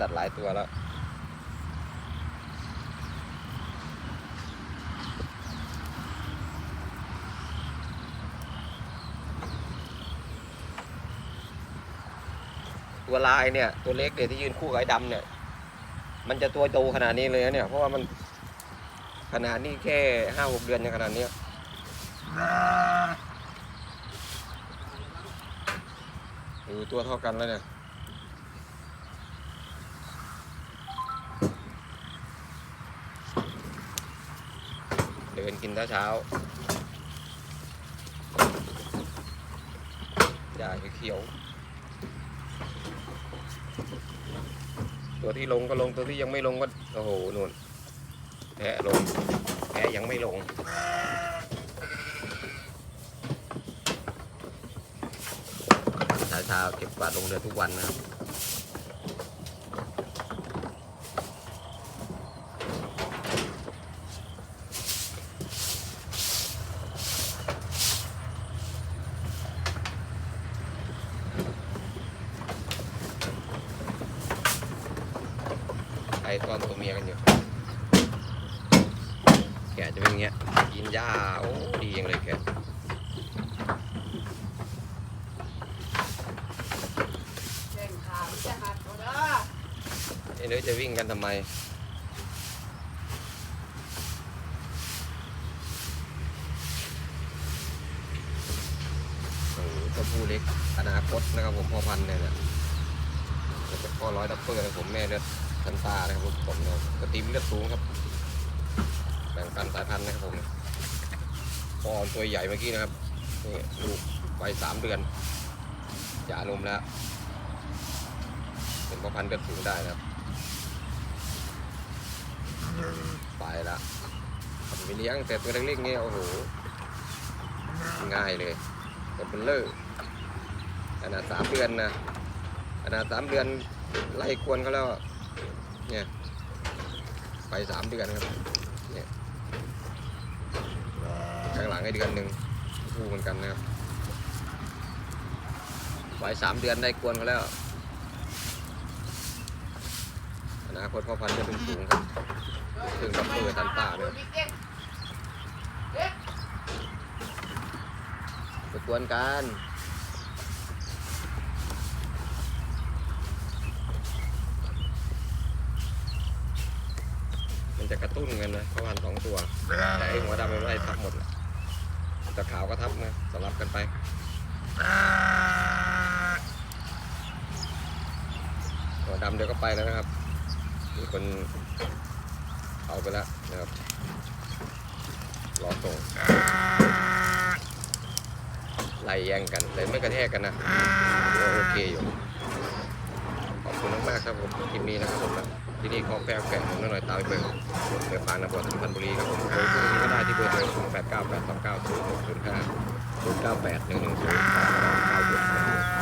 ตัดหลายตัวแล้ว ตัวลายเนี่ย ตัวเล็กเนี่ยที่ยืนคู่กับไอ้ดำเนี่ย มันจะตัวโตขนาดนี้เลยนะเนี่ยเพราะว่ามันขนาดนี้แค่ห้าหกเดือนยังขนาดนี้ยดูตัวเท่ากันแล้วเนี่ย เดินกินเช้าๆหญ้าเขียว ตัวที่ลงก็ลงตัวที่ยังไม่ลงก็โอ้โหนู่นแพะลงแพะยังไม่ลงเช้าๆเก็บกวาดลงเรือทุกวันนะครับ ไอ้ตอนตัวเมียกันอยู่แกจะเป็นอย่างเงี้ยกินหญ้าโอ้ดีอย่างเลยแกะแจ้งข่าวจะหัดก็ได้ไอ้เนื้อจะวิ่งกันทำไมโอ้โหตัวผู้เล็กอนาคตนะครับผมพ่อพันธุ์เนี่ยนะจะเป็นพ่อร้อยดับเบิลผมแม่เลือด ชันตานะครับผมผมเนี่ยกระติมเลือดสูงครับ แบ่งปันสายพันธุ์นะครับผมพอตัวใหญ่เมื่อกี้นะครับนี่ลูกวัยสามเดือนหย่านมแล้วเป็นพ่อพันธุ์เลือดสูงได้นะครับไปละผมไปเลี้ยงแต่ตัวเล็กๆเนี่ยโอ้โหง่ายเลยตัวเป็นเลอร์ขนาดสามเดือนนะขนาดสามเดือนไล่กวนเขาแล้ว เนี่ยไปสามเดือนครับเนี่ยข้างหลังให้เดือนหนึ่งคู่เหมือนกันนะครับไปสามเดือนได้กวนเขาแล้วอนาคตพ่อพันธุ์จะเป็นสูงครับถึงกับเปิดตันตาเลยไปกวนกัน มันจะกระตุ้นกันนะเพราะวันสองตัวแต่ไอ้หัวดำมันไม่ได้ทับหมดแต่ขาวก็ทับนะสลับกันไปหัวดำเดี๋ยวก็ไปแล้วนะครับ มีคนเอาไปแล้วนะครับรอส่งไล่แย่งกันแต่ไม่กระแทกกันนะโอเคอยู่ขอบคุณมากๆครับผมคลิปนี้นะครับผมนะ ที่นี่ของแปลแฝงนิดหน่อยตามไปเบิร์เบิร์ฟางนครสุพรรณบุรีครับผมโทรคุยก็ได้ที่เบอร์โทร0 8 9 8 2 9 0 6 0 5 0 9 8 1 1 0 9 9 6